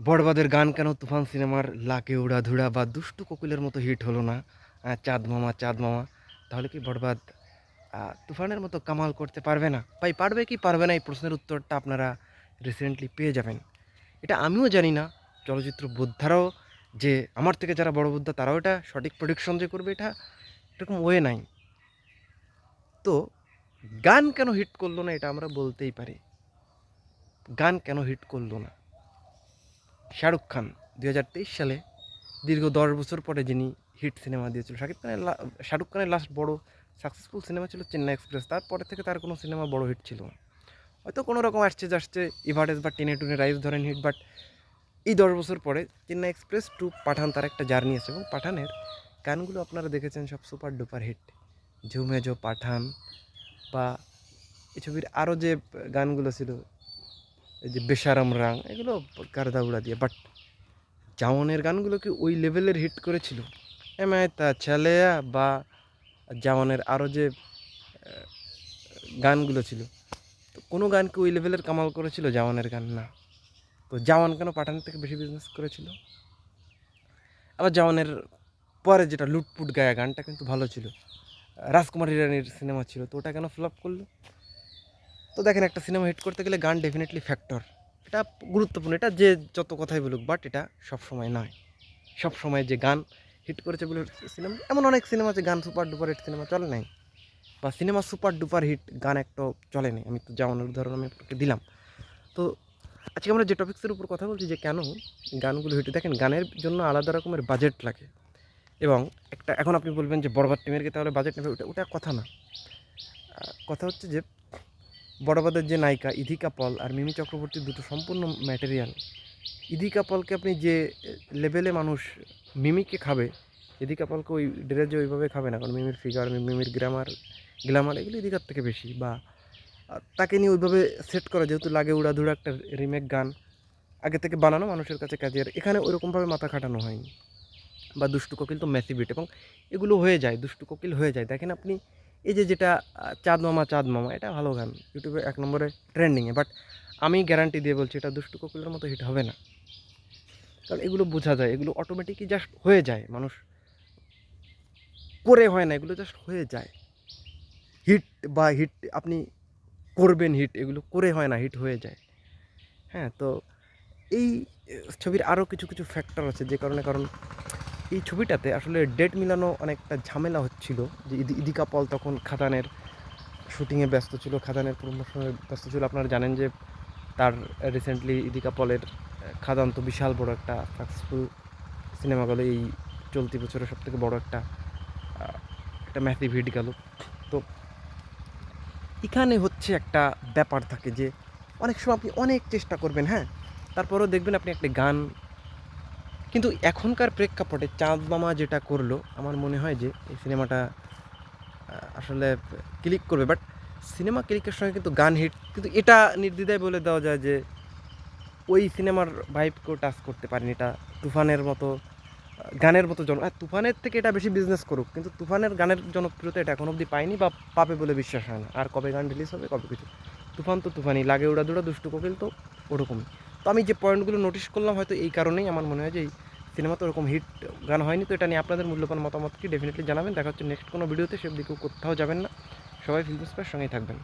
বড়বাদের গান কেন তুফান সিনেমার লাকে উড়া ধুড়া বা দুষ্টু কোকিলের মতো হিট হলো না? চাঁদ মামা চাঁদ মামা। তাহলে কি বড়বাদ তুফানের মতো কামাল করতে পারবে না? ভাই, পারবে কি পারবে না এই প্রশ্নের উত্তরটা আপনারা রিসেন্টলি পেয়ে যাবেন। এটা আমিও জানি না। চলচ্চিত্র বোদ্ধারাও যে আমার থেকে যারা বড় বোদ্ধা, তারাও এটা সঠিক প্রডিকশন যে করবে, এটা এরকম ওয়ে নাই। তো গান কেন হিট করল না, এটা আমরা বলতেই পারি। গান কেন হিট করল না? শাহরুখ খান দু হাজার তেইশ সালে দীর্ঘ দশ বছর পরে যিনি হিট সিনেমা দিয়েছিল, শাকিব খানের শাহরুখ খানের লাস্ট বড় সাকসেসফুল সিনেমা ছিল চেন্নাই এক্সপ্রেস তারপরে থেকে তার কোনো সিনেমা বড় হিট ছিল হয়তো কোনো রকম আসছে আসছে ইভারেজ বা টেনে টুনে রাইজ ধরেন হিট বাট এই দশ বছর পরে চেন্নাই এক্সপ্রেস টু পাঠান তার একটা জার্নি আছে এবং পাঠানের গানগুলো আপনারা দেখেছেন, সব super duper hit Jhoome Jo Pathaan বা এই ছবির আরও যে গানগুলো ছিল এই যে বেসারাম রাং, এগুলো কারদা উড়া দিয়ে। বাট জাওয়ানের গানগুলো কি ওই লেভেলের হিট করেছিল? তা ছেলেয়া বা জাওয়ানের আরও যে গানগুলো ছিল। তো কোনো গান কি ওই লেভেলের কামাল করেছিল জাওয়ানের গান? না। তো জাওয়ান কেন পাঠানের থেকে বেশি বিজনেস করেছিল? আবার জাওয়ানের পরে যেটা লুটপুট গায়া গানটা কিন্তু ভালো ছিল। রাজকুমার ইরানির সিনেমা ছিল। তো ওটা কেন ফ্লপ করল? তো দেখেন একটা সিনেমা হিট করতে গেলে গান ডেফিনেটলি ফ্যাক্টর এটা গুরুত্বপূর্ণ, এটা যে যত কথাই বলুক বাট এটা সব সময় নয়। সব সময় যে গান হিট করেছে বলে সিনেমা এমন অনেক সিনেমা আছে, গান সুপার ডুপার হিট সিনেমা চলে নাই। বা সিনেমা সুপার ডুপার হিট গান একটাও চলে নাই, আমি তো যেমন উদাহরণ আমি আপনাকে দিলাম। তো আজকে আমরা যে টপিক্সের উপর কথা বলছি যে কেন গানগুলো হিট দেখেন গানের জন্য আলাদা রকমের বাজেট লাগে। এবং একটা, এখন আপনি বলবেন যে বরবাদ টিমেরকে তাহলে বাজেট নেবে, ওটা ওটা কথা না। কথা হচ্ছে যে বড়বাদের যে নায়িকা ইধিকা পল আর মিমি চক্রবর্তী দুটো সম্পূর্ণ ম্যাটেরিয়াল ইধিকা পলকে আপনি যে লেভেলে মানুষ মিমিকে খাবে, ইধিকা পলকে ওই ড্রেজে ওইভাবে খাবে না, কারণ মিমির ফিগার মিমির গ্রামার গ্ল্যামার এগুলো ইধিকার থেকে বেশি বা তাকে নিয়ে ওইভাবে সেট করা, যেহেতু লাগে উড়াধুড়া একটা রিমেক গান, আগে থেকে বানানো মানুষের কাছে কাজে, আর এখানে ওইরকমভাবে মাথা খাটানো হয়নি। বা দুষ্টু কোকিল তো ম্যাসিভিট এবং এগুলো হয়ে যায়, দুষ্টু কোকিল হয়ে যায়। দেখেন আপনি এই যে যেটা চাঁদ মামা চাঁদ মামা, এটা ভালো গান। ইউটিউবে এক নম্বরে ট্রেন্ডিংয়ে বাট আমি গ্যারান্টি দিয়ে বলছি এটা দুষ্টু কোকিলের মতো হিট হবে না। কারণ এগুলো বোঝা যায়, এগুলো অটোমেটিকই জাস্ট হয়ে যায়। মানুষ করে হয় না, এগুলো জাস্ট হয়ে যায়। হিট বা হিট আপনি করবেন হিট এগুলো করে হয় না হিট হয়ে যায়। হ্যাঁ তো এই ছবির আরও কিছু কিছু ফ্যাক্টর আছে, যে কারণে, কারণ এই ছবিটাতে আসলে ডেট মিলানো অনেকটা ঝামেলা হচ্ছিল যে ইদি- ইদিকা পল তখন খাদানের শুটিংয়ে ব্যস্ত ছিল, খাদানের প্রমোশনে ব্যস্ত ছিল। আপনারা জানেন যে তার রিসেন্টলি ইদিকা পলের খাদান তো বিশাল বড় একটা সাকসেসফুল সিনেমা গেল। এই চলতি বছরের সব থেকে বড় একটা একটা ম্যাসিভ হিট গেল। তো এখানে হচ্ছে একটা ব্যাপার থাকে যে অনেক সময় আপনি অনেক চেষ্টা করবেন হ্যাঁ? তারপরেও দেখবেন আপনি একটা গান কিন্তু এখনকার প্রেক্ষাপটে চাঁদ মামা যেটা করল, আমার মনে হয় যে এই সিনেমাটা আসলে ক্লিক করবে। বাট সিনেমা ক্লিকের সঙ্গে কিন্তু গান হিট, কিন্তু এটা নির্দ্বিধায় বলে দেওয়া যায় যে ওই সিনেমার ভাইবকেও টাচ করতে পারেনি। এটা তুফানের মতো গানের মতো জন তুফানের থেকে এটা বেশি বিজনেস করুক, কিন্তু তুফানের গানের জনপ্রিয়তা এটা এখন অবধি পায়নি বা পাবে বলে বিশ্বাস হয় না। আর কবে গান রিলিজ হবে, কবে কিছু। তুফান তো তুফানি লাগে উড়া দুড়া দুষ্টু কোকিল তো ওরকমই। তো আমি যে পয়েন্টগুলো নোটিশ করলাম, হয়তো এই কারণেই আমার মনে হয় যে এই সিনেমা তো ওরকম হিট গান হয়নি। তো এটা নিয়ে আপনাদের মূল্যবান মতামত কি ডেফিনেটলি জানাবেন। দেখা হচ্ছে নেক্সট কোনো ভিডিওতে সেদিকেও কোথাও যাবেন না। সবাই ফিল্ম সঙ্গেই থাকবেন।